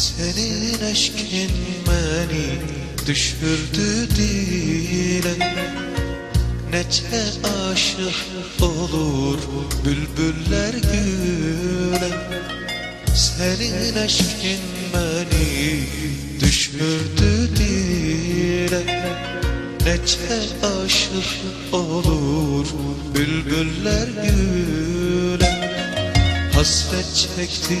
Senin eşkin beni düşürdü dile. Neçe aşık olur bülbüller güle. Senin eşkin beni düşürdü dile. Neçe aşık olur bülbüller güle. Hasret çektim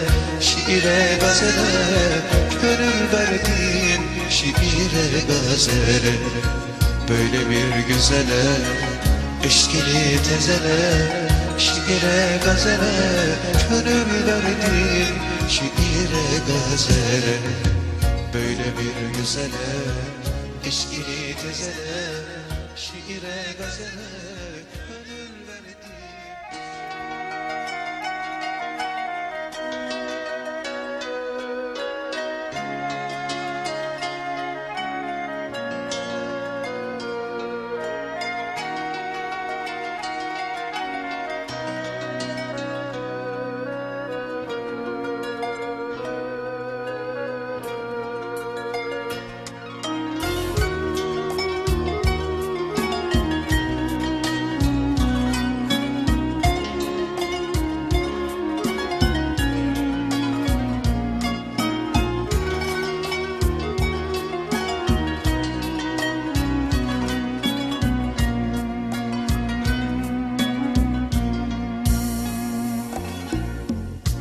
Şiire gazele Gönül verdim Şiire gazele. Böyle bir güzele Eşkili tezele Şiire gazele Gönül verdim Şiire gazele. Böyle bir güzele Eşkili tezele Şiire gazele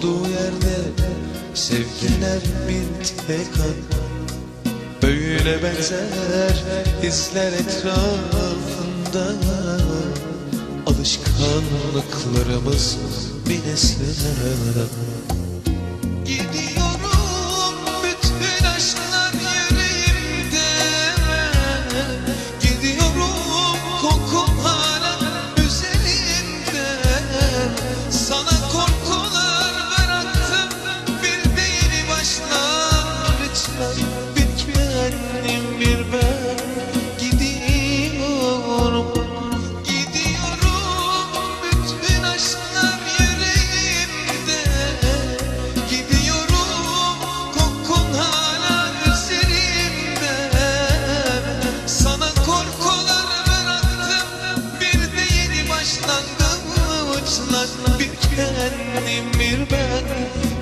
olduğu yerde sevgiler bir tek an. Böyle benzer izler etrafında Alışkanlıklarımız bir nesneden kendim bir ben